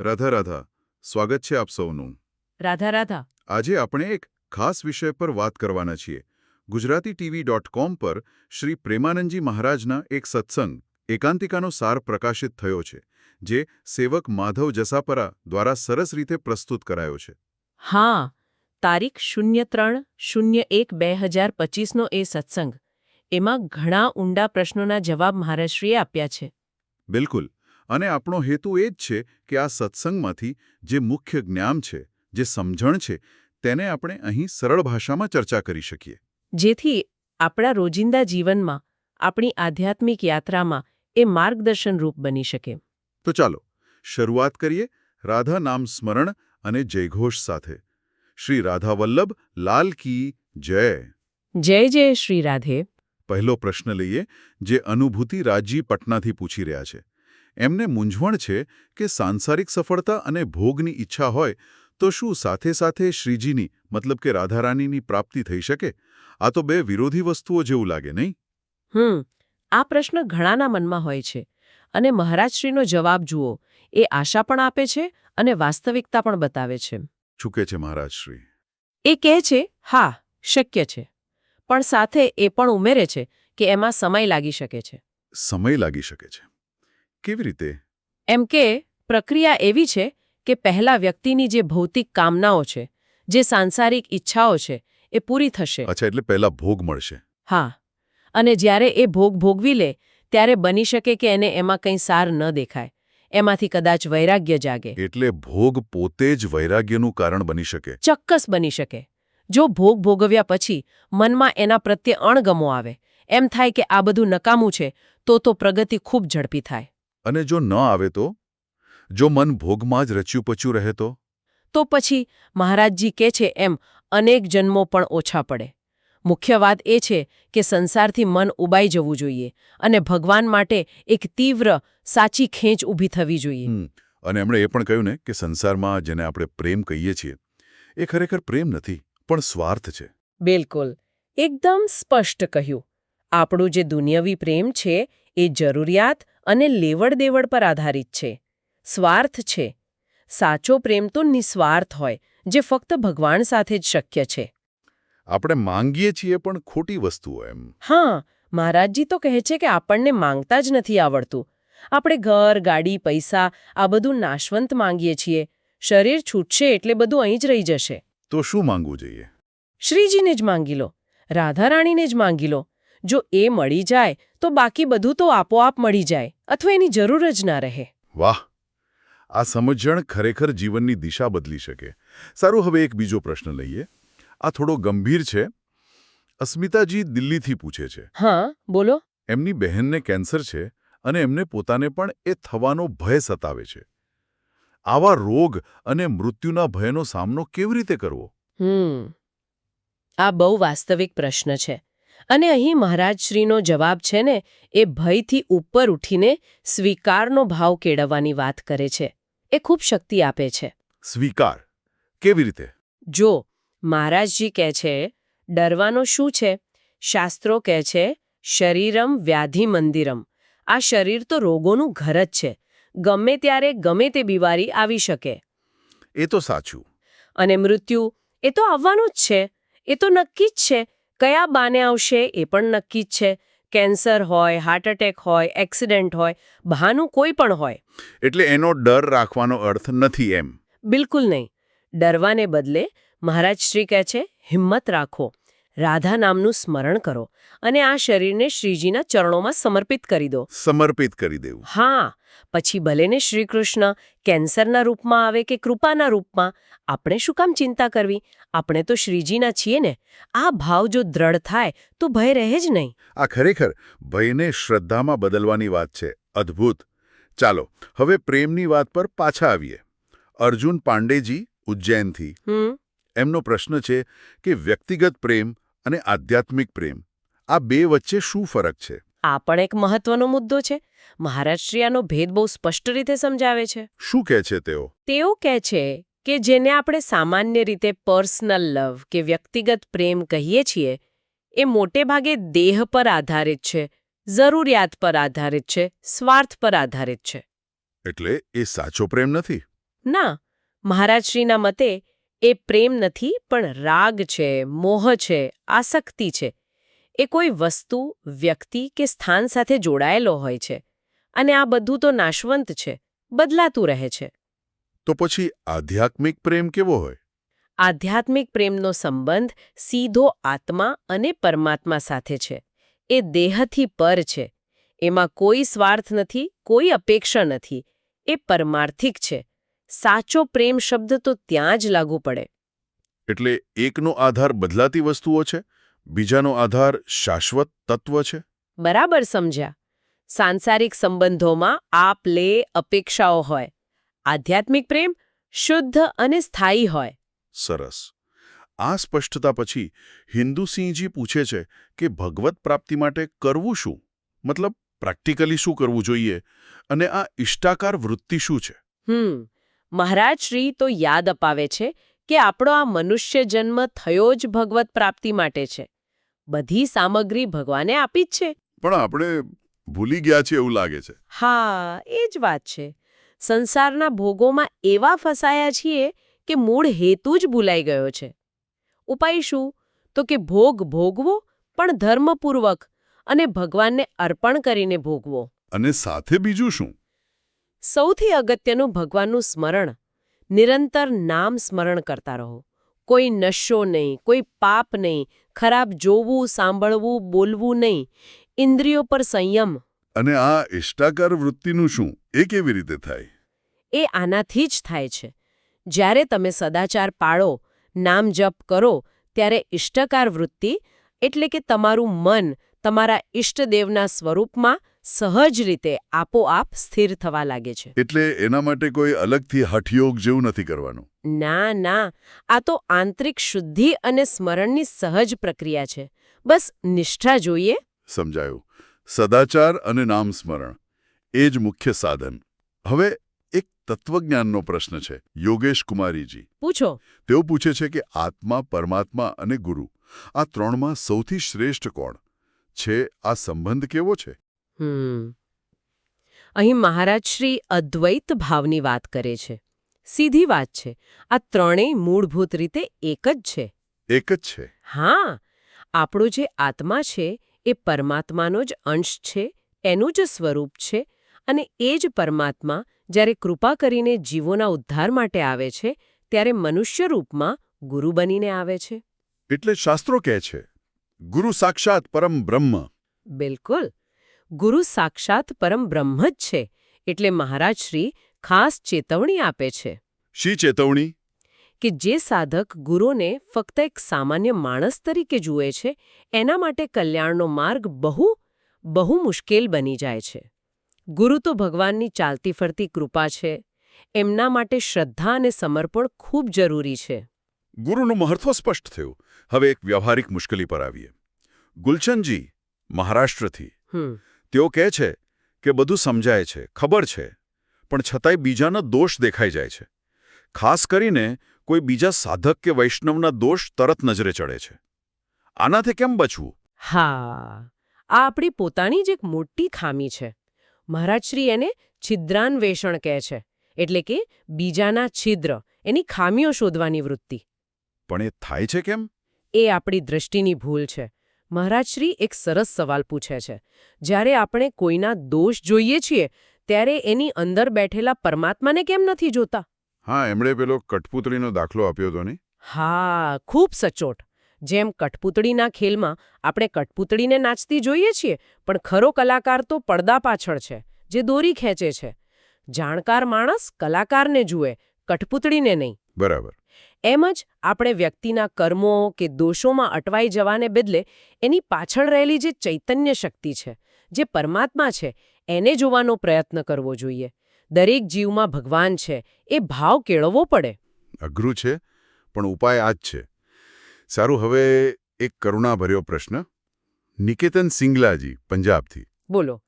રાધા રાધા સ્વાગત છે આપ સૌનું. રાધા રાધા. આજે આપણે એક ખાસ વિષય પર વાત કરવાના છીએ. ગુજરાતી ટીવી ડોટ કોમ પર શ્રી પ્રેમાનંદજી મહારાજના એક સત્સંગ એકાંતિકાનો સાર પ્રકાશિત થયો છે જે સેવક માધવ જસાપરા દ્વારા સરસ રીતે પ્રસ્તુત કરાયો છે. હા તારીખ શૂન્ય ત્રણ શૂન્ય એક બે હજાર પચીસનો એ સત્સંગ. એમાં ઘણા ઊંડા પ્રશ્નોના જવાબ મહારાજશ્રીએ આપ્યા છે. બિલકુલ. અને આપણો હેતુ એ જ છે કે આ સત્સંગમાંથી જે મુખ્ય જ્ઞાન છે જે સમજણ છે તેને આપણે અહીં સરળ ભાષામાં ચર્ચા કરી શકીએ. જેથી આપણા રોજિંદા જીવનમાં આપણી આધ્યાત્મિક યાત્રામાં એ માર્ગદર્શનરૂપ બની શકે. તો ચાલો શરૂઆત કરીએ રાધા નામ સ્મરણ અને જયઘોષ સાથે. શ્રી રાધા વલ્લભ લાલ કી જય. જય જય શ્રી રાધે. પહેલો પ્રશ્ન લઈએ જે અનુભૂતિ રાજી પટનાથી પૂછી રહ્યા છે. એમને મૂંઝવણ છે કે સાંસારિક સફળતા અને ભોગની ઈચ્છા હોય તો શું સાથે સાથે શ્રીજીની મતલબ કે રાધારાણીની પ્રાપ્તિ થઈ શકે? આ તો બે વિરોધી વસ્તુઓ જેવું લાગે નહીં? હમ આ પ્રશ્ન ઘણાના મનમાં હોય છે. અને મહારાજશ્રીનો જવાબ જુઓ એ આશા પણ આપે છે અને વાસ્તવિકતા પણ બતાવે છે. ચૂકે છે મહારાજશ્રી. એ કહે છે હા શક્ય છે. પણ સાથે એ પણ ઉમેરે છે કે એમાં સમય લાગી શકે છે. સમય લાગી શકે છે. કેવી રીતે? એમ કે પ્રક્રિયા એવી છે કે પહેલા વ્યક્તિની જે ભૌતિક કામનાઓ છે જે સાંસારિક ઈચ્છાઓ છે એ પૂરી થશે. અચ્છા એટલે પહેલા ભોગ મળશે. હા. અને જ્યારે એ ભોગ ભોગવી લે ત્યારે બની શકે કે એને એમાં કંઈ સાર ન દેખાય. એમાંથી કદાચ વૈરાગ્ય જાગે. એટલે ભોગ પોતે જ વૈરાગ્યનું કારણ બની શકે. ચોક્કસ બની શકે. જો ભોગ ભોગવ્યા પછી મનમાં એના પ્રત્યે અણગમો આવે એમ થાય કે આ બધું નકામું છે તો તો પ્રગતિ ખૂબ ઝડપી થાય. અને જો ન આવે તો? જો મન ભોગમાં જ રચ્યું પચ્યું રહે તો? તો પછી મહારાજજી કહે છે એમ અનેક જન્મો પણ ઓછા પડે. મુખ્ય વાત એ છે કે સંસારથી મન ઉબાઈ જવું જોઈએ અને ભગવાન માટે એક તીવ્ર સાચી ખેંચ ઊભી થવી જોઈએ. અને એમણે એ પણ કહ્યું ને કે સંસારમાં જેને આપણે પ્રેમ કહીએ છીએ એ ખરેખર પ્રેમ નથી પણ સ્વાર્થ છે. બિલકુલ. એકદમ સ્પષ્ટ કહ્યું. આપણું જે દુનિયાવી પ્રેમ છે એ જરૂરિયાત અને લેવડ દેવડ પર આધારિત છે. સ્વાર્થ છે. સાચો પ્રેમ તો નિસ્વાર્થ હોય જે ફક્ત ભગવાન સાથે જ શક્ય છે. આપણે માંગીએ છીએ પણ ખોટી વસ્તુઓ એમ. હા મહારાજજી તો કહે છે કે આપણને માંગતા જ નથી આવડતું. આપણે ઘર ગાડી પૈસા આ બધું નાશવંત માંગીએ છીએ. શરીર છૂટશે એટલે બધું અહીં જ રહી જશે. તો શું માંગવું જોઈએ? શ્રીજીને જ માંગી લો. રાધારાણીને જ માંગી લો. જો એ મળી જાય તો બાકી બધું તો આપોઆપ મળી જાય અથવા એની જરૂર જ ના રહે. વાહ! આ સમજણ ખરેખર જીવનની દિશા બદલી શકે. સારું હવે એક બીજો પ્રશ્ન લઈએ. આ થોડો ગંભીર છે. અસ્મિતાજી દિલ્હીથી પૂછે છે. હા બોલો. એમની બહેનને કેન્સર છે અને એમને પોતાને પણ એ થવાનો ભય સતાવે છે. આવા રોગ અને મૃત્યુના ભયનો સામનો કેવી રીતે કરવો? હમ. આ બહુ વાસ્તવિક પ્રશ્ન છે. અને અહીં મહારાજશ્રીનો જવાબ છે ને એ ભયથી ઉપર ઉઠીને સ્વીકારનો ભાવ કેળવવાની વાત કરે છે. એ ખૂબ શક્તિ આપે છે. સ્વીકાર? કેવી રીતે? જો મહારાજજી કહે છે ડરવાનો શું છે? શાસ્ત્રો કહે છે શરીરમ વ્યાધિ મંદિરમ. આ શરીર તો રોગોનું ઘર જ છે. ગમે ત્યારે ગમે તે બીમારી આવી શકે. એ તો સાચું. અને મૃત્યુ એ તો આવવાનું જ છે. એ તો નક્કી જ છે કયા બાને આવશે એ પણ નક્કી જ છે. કેન્સર હોય હાર્ટ એટેક હોય એક્સિડન્ટ હોય બહાનું કોઈ પણ હોય. એટલે એનો ડર રાખવાનો અર્થ નથી એમ. બિલકુલ નહીં. ડરવાને બદલે મહારાજ શ્રી કહે છે હિંમત રાખો. રાધા નામનું સ્મરણ કરો અને આ શરીરને શ્રીજીના ચરણોમાં સમર્પિત કરી દો. સમર્પિત કરી દેવું. હા પછી ભલેને શ્રીકૃષ્ણ કેન્સરના રૂપમાં આવે કે કૃપાના રૂપમાં આપણે શું કામ ચિંતા કરવી? આપણે તો શ્રીજીના છીએ ને. આ ભાવ જો દ્રઢ થાય તો ભય રહે જ નહીં. આ ખરેખર ભયને શ્રદ્ધામાં બદલવાની વાત છે. અદ્ભુત. ચાલો હવે પ્રેમની વાત પર પાછા આવીએ. અર્જુન પાંડેજી ઉજ્જૈનથી. એમનો પ્રશ્ન છે કે વ્યક્તિગત પ્રેમ અને આધ્યાત્મિક પ્રેમ. આ બે વચ્ચે શું ફરક છે? આ પણ એક મહત્વનો મુદ્દો છે. મહારાષ્ટ્રીયાનો ભેદ બહુ સ્પષ્ટ રીતે સમજાવે છે. શું કહે છે તેઓ? તેઓ કહે છે કે જેને આપણે સામાન્ય રીતે પર્સનલ લવ કે વ્યક્તિગત પ્રેમ કહીએ છીએ એ મોટે ભાગે દેહ પર આધારિત છે જરૂરિયાત પર આધારિત છે સ્વાર્થ પર આધારિત છે. એટલે એ સાચો પ્રેમ નથી? ના. મહારાજશ્રીના મતે એ પ્રેમ નથી પણ રાગ છે મોહ છે આસક્તિ છે. એ કોઈ વસ્તુ વ્યક્તિ કે સ્થાન સાથે જોડાયેલો હોય છે. અને આ બધું તો નાશવંત છે બદલાતું રહે છે. તો પછી આધ્યાત્મિક પ્રેમ કેવો હોય? આધ્યાત્મિક પ્રેમનો સંબંધ સીધો આત્મા અને પરમાત્મા સાથે છે. એ દેહથી પર છે. એમાં કોઈ સ્વાર્થ નથી કોઈ અપેક્ષા નથી. એ પરમાર્થિક છે. સાચો પ્રેમ શબ્દ તો ત્યાં જ લાગુ પડે. એટલે એકનો આધાર બદલાતી વસ્તુઓ છે બીજાનો આધાર શાશ્વત તત્વ છે? બરાબર સમજ્યા. સાંસારિક સંબંધોમાં આપ લે અપેક્ષાઓ હોય. આધ્યાત્મિક પ્રેમ શુદ્ધ અને સ્થાયી હોય. સરસ. આ સ્પષ્ટતા પછી હિન્દુસિંહજી પૂછે છે કે ભગવત પ્રાપ્તિ માટે કરવું શું? મતલબ પ્રેક્ટિકલી શું કરવું જોઈએ? અને આ ઇષ્ટાકાર વૃત્તિ શું છે? હમ. મહારાજ શ્રી તો યાદ અપાવે છે કે આપણો આ મનુષ્ય જન્મ થયો જ ભગવત પ્રાપ્તિ માટે છે. બધી સામગ્રી ભગવાને આપી જ છે. પણ આપણે ભૂલી ગયા છે એવું લાગે છે. હા એ જ વાત છે. સંસારના ભોગોમાં એવા ફસાયા છીએ કે મૂળ હેતુ જ ભૂલાઈ ગયો છે. ઉપાય શું? તો કે ભોગ ભોગવો પણ ધર્મપૂર્વક અને ભગવાનને અર્પણ કરીને ભોગવો. અને સાથે બીજું શું? સૌથી અગત્યનું ભગવાનનું સ્મરણ. નિરંતર નામ સ્મરણ કરતા રહો. કોઈ નશો નહીં કોઈ પાપ નહીં ખરાબ જોવું સાંભળવું બોલવું નહીં. ઇન્દ્રિયો પર સંયમ. અને આ ઇષ્ટાકાર વૃત્તિનું શું? એ કેવી રીતે થાય? એ આનાથી જ થાય છે. જ્યારે તમે સદાચાર પાળો નામ જપ કરો ત્યારે ઇષ્ટકાર વૃત્તિ એટલે કે તમારું મન તમારા ઇષ્ટદેવના સ્વરૂપમાં સહજ રીતે આપોઆપ સ્થિર થવા લાગે છે. એટલે એના માટે કોઈ અલગથી હઠયોગ જેવું નથી કરવાનું? ના ના. આ તો આંતરિક શુદ્ધિ અને સ્મરણની સહજ પ્રક્રિયા છે. બસ નિષ્ઠા જોઈએ. સમજાયું. સદાચાર અને નામ સ્મરણ એ જ મુખ્ય સાધન. હવે એક તત્વજ્ઞાનનો પ્રશ્ન છે યોગેશ કુમારીજી. પૂછો. તેઓ પૂછે છે કે આત્મા પરમાત્મા અને ગુરુ આ ત્રણમાં સૌથી શ્રેષ્ઠ કોણ? છે આ સંબંધ કેવો છે? અહીં મહારાજ શ્રી અદ્વૈત ભાવની વાત કરે છે. સીધી વાત છે. આ ત્રણેય મૂળભૂત રીતે એક જ છે. એક જ છે? હા. આપણો જે આત્મા છે એ પરમાત્માનો જ અંશ છે એનું જ સ્વરૂપ છે અને એ જ પરમાત્મા જ્યારે કૃપા કરીને જીવોના ઉદ્ધાર માટે આવે છે ત્યારે મનુષ્ય રૂપમાં ગુરુ બનીને આવે છે. એટલે શાસ્ત્રો કહે છે ગુરુ સાક્ષાત પરમ બ્રહ્મ. બિલકુલ. ગુરુ સાક્ષાત પરમ બ્રહ્મ જ છે એટલે મહારાજશ્રી ખાસ ચેતવણી આપે છે. શી ચેતવણી? કે જે સાધક ગુરુને ફક્ત એક સામાન્ય માણસ તરીકે જુએ છે એના માટે કલ્યાણનો માર્ગ બહુ બહુ મુશ્કેલ બની જાય છે. ગુરુ તો ભગવાનની ચાલતી ફરતી કૃપા છે એમના માટે શ્રદ્ધા અને સમર્પણ ખૂબ જરૂરી છે. ગુરુનું મહત્વ સ્પષ્ટ થયું. હવે એક વ્યવહારિક મુશ્કેલી પર આવીએ. ગુલચંદજી મહારાષ્ટ્રથી. તેઓ કહે છે કે બધું સમજાય છે ખબર છે પણ છતાંય બીજાના દોષ દેખાઈ જાય છે. ખાસ કરીને કોઈ બીજા સાધક કે વૈષ્ણવના દોષ તરત નજરે ચડે છે. આનાથી કેમ બચવું? હા આ આપણી પોતાની જ એક મોટી ખામી છે. મહારાજશ્રી એને છિદ્રાન્વેષણ કહે છે એટલે કે બીજાના છિદ્ર એની ખામીઓ શોધવાની વૃત્તિ. પણ એ થાય છે કેમ? એ આપણી દ્રષ્ટિની ભૂલ છે. મહારાજશ્રી એક સરસ સવાલ પૂછે છે. જ્યારે આપણે કોઈના દોષ જોઈએ છીએ ત્યારે એની અંદર બેઠેલા પરમાત્માને કેમ નથી જોતા? હા એમણે પેલો કઠપુતળીનો દાખલો આપ્યો હતો ને? હા ખૂબ સચોટ. જેમ કઠપૂતળીના ખેલમાં આપણે કઠપૂતળીને નાચતી જોઈએ છીએ પણ ખરો કલાકાર તો પડદા પાછળ છે જે દોરી ખેંચે છે. જાણકાર માણસ કલાકારને જુએ કઠપૂતળીને નહીં. બરાબર. એમ જ આપણે વ્યક્તિના કર્મો કે દોષોમાં અટવાઈ જવાને બદલે એની પાછળ રહેલી જે ચૈતન્ય શક્તિ છે જે પરમાત્મા છે એને જોવાનો પ્રયત્ન કરવો જોઈએ. દરેક જીવમાં ભગવાન છે એ ભાવ કેળવવો પડે. અઘરું છે પણ ઉપાય આ જ છે. સારું હવે એક કરુણાભર્યો પ્રશ્ન. નિકેતન સિંગલાજી પંજાબથી. બોલો.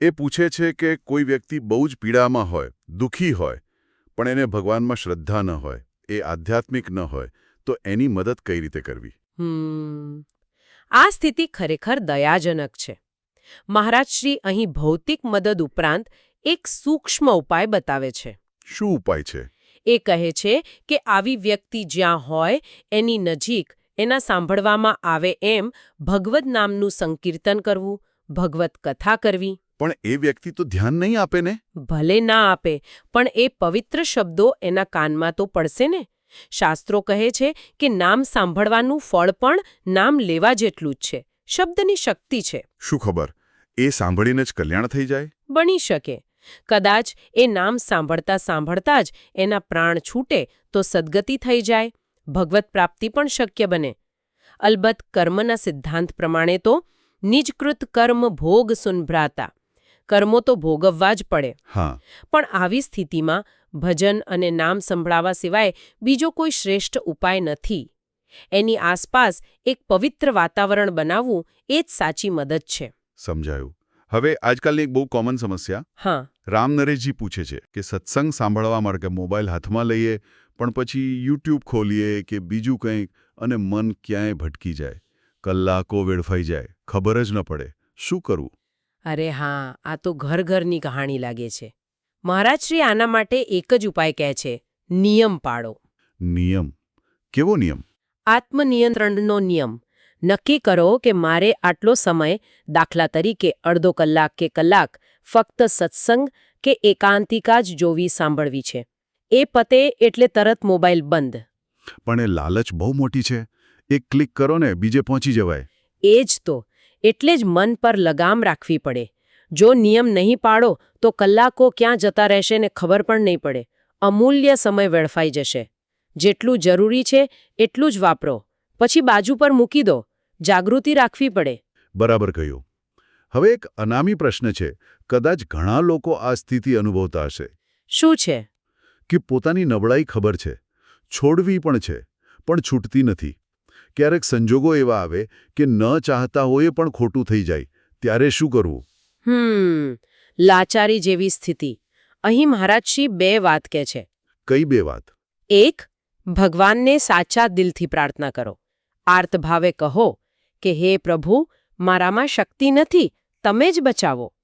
એ પૂછે છે કે કોઈ વ્યક્તિ બહુ જ પીડામાં હોય દુઃખી હોય પણ એને ભગવાનમાં શ્રદ્ધા ન હોય. એ આધ્યાત્મિક ન હોય તો એની મદદ કઈ રીતે કરવી? આ સ્થિતિ ખરેખર દયાજનક છે. મહારાજશ્રી અહીં ભૌતિક મદદ ઉપરાંત એક સૂક્ષ્મ ઉપાય બતાવે છે. શું ઉપાય છે? એ કહે છે કે આવી વ્યક્તિ જ્યાં હોય એની નજીક એના સાંભળવામાં આવે એમ ભગવદ નામનું સંકીર્તન કરવું ભગવત કથા કરવી પણ એ વ્યક્તિ તો ધ્યાન નહીં આપે ને? ભલે ના આપે પણ એ પવિત્ર શબ્દો એના કાનમાં તો પડશે ને? શાસ્ત્રો કહે છે કે નામ સાંભળવાનું ફળ પણ નામ લેવા જેટલું જ છે શબ્દની શક્તિ છે. શું ખબર? એ સાંભળીને જ કલ્યાણ થઈ જાય? બની શકે. કદાચ એ નામ સાંભળતા સાંભળતા જ એના પ્રાણ છૂટે તો સદગતિ થઈ જાય ભગવત પ્રાપ્તિ પણ શક્ય બને. અલબત્ત કર્મના સિદ્ધાંત પ્રમાણે તો નિજકૃત કર્મ ભોગ સુનભ્રાતા. કર્મો તો ભોગવવા જ પડે. હા. પણ આવી સ્થિતિમાં ભજન અને નામ સંભળાવા સિવાય બીજો કોઈ શ્રેષ્ઠ ઉપાય નથી. એની આસપાસ એક પવિત્ર વાતાવરણ બનાવવું એ જ સાચી મદદ છે. સમજાયું. હવે આજકાલની એક બહુ કોમન સમસ્યા. હા. રામ નરેશજી પૂછે છે કે સત્સંગ સાંભળવા માટે મોબાઈલ હાથમાં લઈએ પણ પછી યુટ્યુબ ખોલીએ કે બીજું કંઈક અને મન ક્યાંય ભટકી જાય. કલાકો વેડફાઈ જાય. ખબર જ ન પડે. શું કરવું? અરે હા આ તો ઘર ઘરની કહાણી લાગે છે. મહારાજશ્રી આના માટે એક જ ઉપાય કહે છે નિયમ પાડો નિયમ. કેવો નિયમ? આત્મનિયંત્રણનો નિયમ. નક્કી કરો કે મારે આટલો સમય દાખલા તરીકે અડધો કલાક કે કલાક ફક્ત સત્સંગ કે એકાંતિકા જ જોવી સાંભળવી છે. એ પતે એટલે તરત મોબાઈલ બંધ. પણ એ લાલચ બહુ મોટી છે. એક ક્લિક કરો ને બીજે પહોંચી જવાય. એ જ તો. એટલે જ મન પર લગામ રાખવી પડે. જો નિયમ નહીં પાડો તો કલાકો ક્યાં જતા રહેશે ને ખબર પણ નહીં પડે. અમૂલ્ય સમય વેડફાઈ જશે. જેટલું જરૂરી છે એટલું જ વાપરો. પછી બાજુ પર મૂકી દો. જાગૃતિ રાખવી પડે. બરાબર કહ્યું. હવે એક અનામી પ્રશ્ન છે. કદાચ ઘણા લોકો આ સ્થિતિ અનુભવતા હશે. શું છે? કે પોતાની નબળાઈ ખબર છે. છોડવી પણ છે પણ છૂટતી નથી. ક્યારેક સંજોગો એવા આવે કે ન ચાહતા હોય પણ ખોટું થઈ જાય. ત્યારે શું કરવું? હમ લાચારી જેવી સ્થિતિ. અહીં મહારાજશ્રી બે વાત કહે છે. કઈ બે વાત? એક ભગવાનને સાચા દિલથી પ્રાર્થના કરો. આર્તભાવે કહો કે હે પ્રભુ મારામાં શક્તિ નથી તમે જ બચાવો.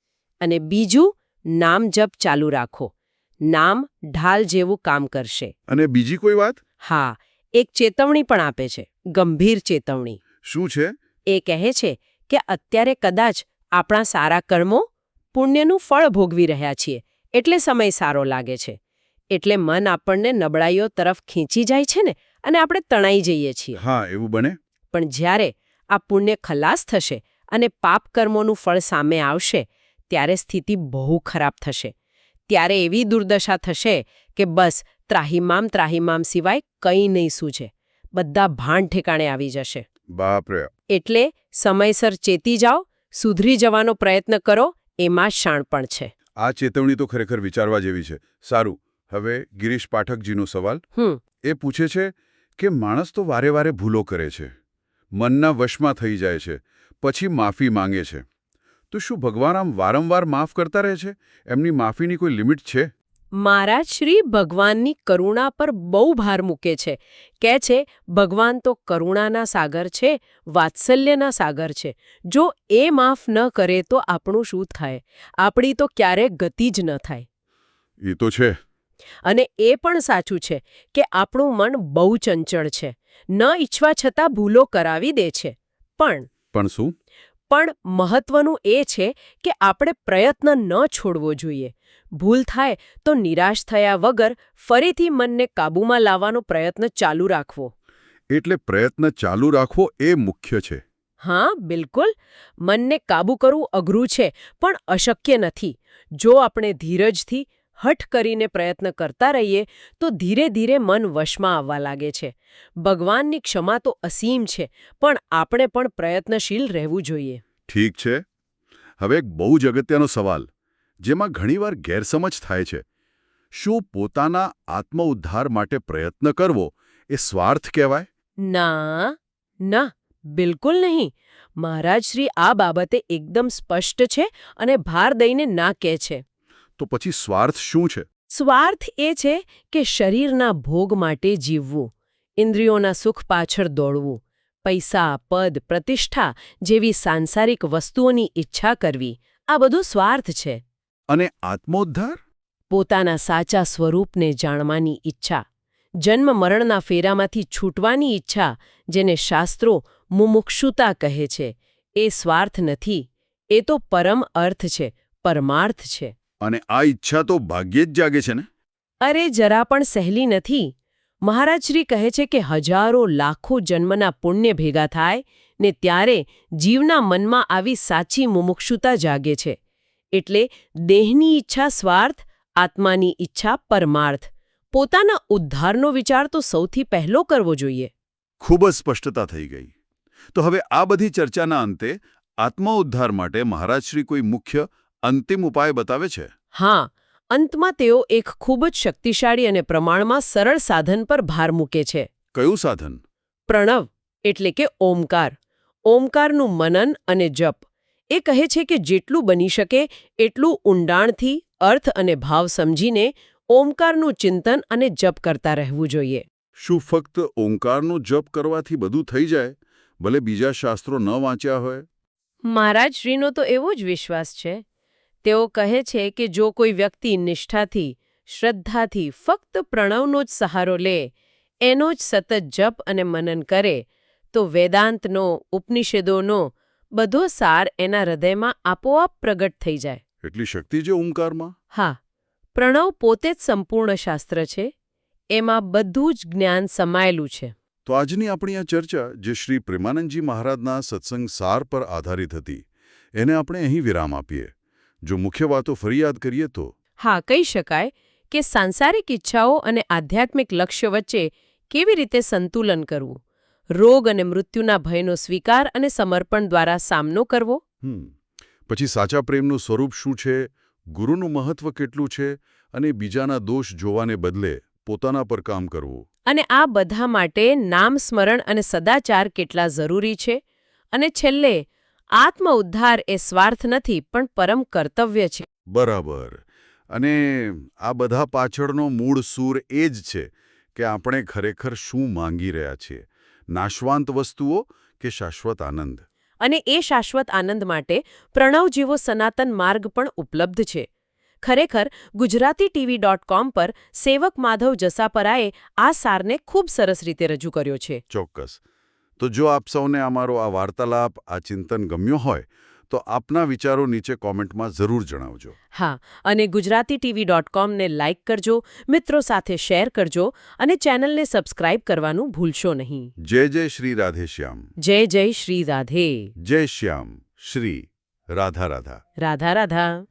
અને બીજું નામ જપ ચાલુ રાખો. નામ ઢાલ જેવું કામ કરશે. અને બીજી કોઈ વાત? હા એક ચેતવણી પણ આપે છે ગંભીર ચેતવણી. શું છે? એ કહે છે કે અત્યારે કદાચ આપણા સારા કર્મો પુણ્યનું ફળ ભોગવી રહ્યા છીએ એટલે સમય સારો લાગે છે. એટલે મન આપણને નબળાઈઓ તરફ ખેંચી જાય છે ને અને આપણે તણાઈ જઈએ છીએ. હા એવું બને. પણ જ્યારે આ પુણ્ય ખલાસ થશે અને પાપ કર્મોનું ફળ સામે આવશે ત્યારે સ્થિતિ બહુ ખરાબ થશે. ત્યારે એવી દુર્દશા થશે કે બસ ત્રાહીમામ ત્રાહિમામ સિવાય કંઈ નહીં સૂજે બધા ભાન ઠેકાણે આવી જશે. બાપરે. એટલે સમયસર ચેતી જાઓ સુધરી જવાનો પ્રયત્ન કરો એમાં શાણપણ છે. આ ચેતવણી તો ખરેખર વિચારવા જેવી છે. સારું હવે ગિરીશ પાઠકજીનો સવાલ. એ પૂછે છે કે માણસ તો વારે વારે ભૂલો કરે છે. મનના વશમાં થઈ જાય છે. પછી માફી માંગે છે. તો શું ભગવાન આમ વારંવાર માફ કરતા રહે છે? એમની માફીની કોઈ લિમિટ છે? મહારાજ શ્રી ભગવાનની કરુણા પર બહુ ભાર મૂકે છે. કહે છે ભગવાન તો કરુણાના સાગર છે વાત્સલ્યના સાગર છે. જો એ માફ ન કરે તો આપણું શું થાય? આપણી તો ક્યારેક ગતિ જ ન થાય. એ તો છે. અને એ પણ સાચું છે કે આપણું મન બહુ ચંચળ છે. ન ઈચ્છવા છતાં ભૂલો કરાવી દે છે. પણ પણ શું? પણ મહત્વનું એ છે કે આપણે પ્રયત્ન ન છોડવો જોઈએ. ભૂલ થાય તો નિરાશ થયા વગર ફરીથી મનને કાબૂમાં લાવવાનો પ્રયત્ન ચાલુ રાખવો. એટલે પ્રયત્ન ચાલુ રાખવો એ મુખ્ય છે. હા બિલકુલ. મનને કાબૂ કરવું અઘરું છે પણ અશક્ય નથી. જો આપણે ધીરજથી હઠ કરીને પ્રયત્ન કરતા રહીએ તો ધીરે ધીરે મન વશમાં આવવા લાગે છે. ભગવાનની ક્ષમા તો અસીમ છે પણ આપણે પણ પ્રયત્નશીલ રહેવું જોઈએ. ઠીક છે. હવે એક બહુ જ અગત્યનો સવાલ. જેમાં ઘણીવાર ગેરસમજ થાય છે. શું પોતાના આત્મઉદ્ધાર માટે પ્રયત્ન કરવો એ સ્વાર્થ કહેવાય? ના ના બિલકુલ નહીં. મહારાજ શ્રી આ બાબતે એકદમ સ્પષ્ટ છે અને ભાર દઈને ના કહે છે. તો પછી સ્વાર્થ શું છે? સ્વાર્થ એ છે કે શરીરના ભોગ માટે જીવવું ઇન્દ્રિયોના સુખ પાછળ દોડવું પૈસા પદ પ્રતિષ્ઠા જેવી સાંસારિક વસ્તુઓની ઈચ્છા કરવી આ બધું સ્વાર્થ છે. અને આત્મોદ્ધાર? પોતાના સાચા સ્વરૂપને જાણવાની ઈચ્છા જન્મ મરણના ફેરામાંથી છૂટવાની ઈચ્છા જેને શાસ્ત્રો મુમુક્ષુતા કહે છે એ સ્વાર્થ નથી એ તો પરમ અર્થ છે પરમાર્થ છે. અને આ ઈચ્છા તો ભાગ્યે જ જાગે છે ને? અરે જરા પણ સહેલી નથી. મહારાજશ્રી કહે છે કે હજારો લાખો જન્મના પુણ્ય ભેગા થાય ને ત્યારે જીવના મનમાં આવી સાચી મુમુક્ષુતા જાગે છે. એટલે દેહની ઈચ્છા સ્વાર્થ આત્માની ઈચ્છા પરમાર્થ. પોતાના ઉદ્ધારનો વિચાર તો સૌથી પહેલો કરવો જોઈએ. ખૂબ જ સ્પષ્ટતા થઈ ગઈ. તો હવે આ બધી ચર્ચાના અંતે આત્મા ઉદ્ધાર માટે મહારાજશ્રી કોઈ મુખ્ય અંતિમ ઉપાય બતાવે છે? હા અંતમાં તેઓ એક ખૂબ જ શક્તિશાળી અને પ્રમાણમાં સરળ સાધન પર ભાર મૂકે છે. કયું સાધન? પ્રણવ એટલે કે ઓમકાર. ઓમકારનું મનન અને જપ. એ કહે છે કે જેટલું બની શકે એટલું ઊંડાણથી અર્થ અને ભાવ સમજીને ઓમકારનું ચિંતન અને જપ કરતા રહેવું જોઈએ. શું ફક્ત ઓમકારનો જપ કરવાથી બધું થઈ જાય? ભલે બીજા શાસ્ત્રો ન વાંચ્યા હોય. મહારાજ શ્રીનો તો એવો જ વિશ્વાસ છે. તેઓ કહે છે કે જો કોઈ વ્યક્તિ નિષ્ઠાથી શ્રદ્ધાથી ફક્ત પ્રણવનો જ સહારો લે એનો જ સતત જપ અને મનન કરે તો વેદાંતનો ઉપનિષદોનો બધો સાર એના હૃદયમાં આપોઆપ પ્રગટ થઈ જાય. એટલી શક્તિ છે ઓમકારમાં? હા પ્રણવ પોતે જ સંપૂર્ણ શાસ્ત્ર છે એમાં બધું જ જ્ઞાન સમાયેલું છે. તો આજની આપણી આ ચર્ચા જે શ્રી પ્રેમાનંદજી મહારાજના સત્સંગ સાર પર આધારિત હતી એને આપણે અહીં વિરામ આપીએ. જો મુખ્ય વાતો ફરી યાદ કરીએ તો? હા કહી શકાય કે સાંસારિક ઈચ્છાઓ અને આધ્યાત્મિક લક્ષ્ય વચ્ચે કેવી રીતે સંતુલન કરવું? રોગ અને મૃત્યુના ભયનો સ્વીકાર અને સમર્પણ દ્વારા સામનો કરવો? પછી સાચા પ્રેમનું સ્વરૂપ શું છે? ગુરુનું મહત્વ કેટલું છે? અને બીજાના દોષ જોવાને બદલે પોતાના પર કામ કરવું. અને આ બધા માટે નામ સ્મરણ અને સદાચાર કેટલા જરૂરી છે? અને છેલ્લે આત્મ ઉદ્ધાર એ સ્વાર્થ નથી પણ પરમ કર્તવ્ય છે. બરાબર. અને આ બધા પાછળનો મૂળ સૂર એ જ છે કે આપણે ખરેખર શું માંગી રહ્યા છીએ. નાશવાંત વસ્તુઓ કે શાશ્વત આનંદ? અને એ શાશ્વત આનંદ માટે પ્રણવ જેવો સનાતન માર્ગ પણ ઉપલબ્ધ છે. ખરેખર ગુજરાતી ટીવી ડોટ કોમ પર સેવક માધવ જસાપરાએ આ સારને ખૂબ સરસ રીતે રજૂ કર્યો છે. ચોક્કસ. તો જો આપ સૌને અમારો આ વાર્તાલાપ આ ચિંતન ગમ્યો હોય તો આપના વિચારો નીચે કોમેન્ટમાં જરૂર જણાવજો. હા અને ગુજરાતી ટીવી ડોટ કોમને લાઇક કરજો મિત્રો સાથે શેર કરજો અને ચેનલને સબસ્ક્રાઇબ કરવાનું ભૂલશો નહીં. જય જય શ્રી રાધેશ્યામ જય જય શ્રી રાધે. જય શ્યામ. શ્રી રાધા રાધા. રાધા રાધા.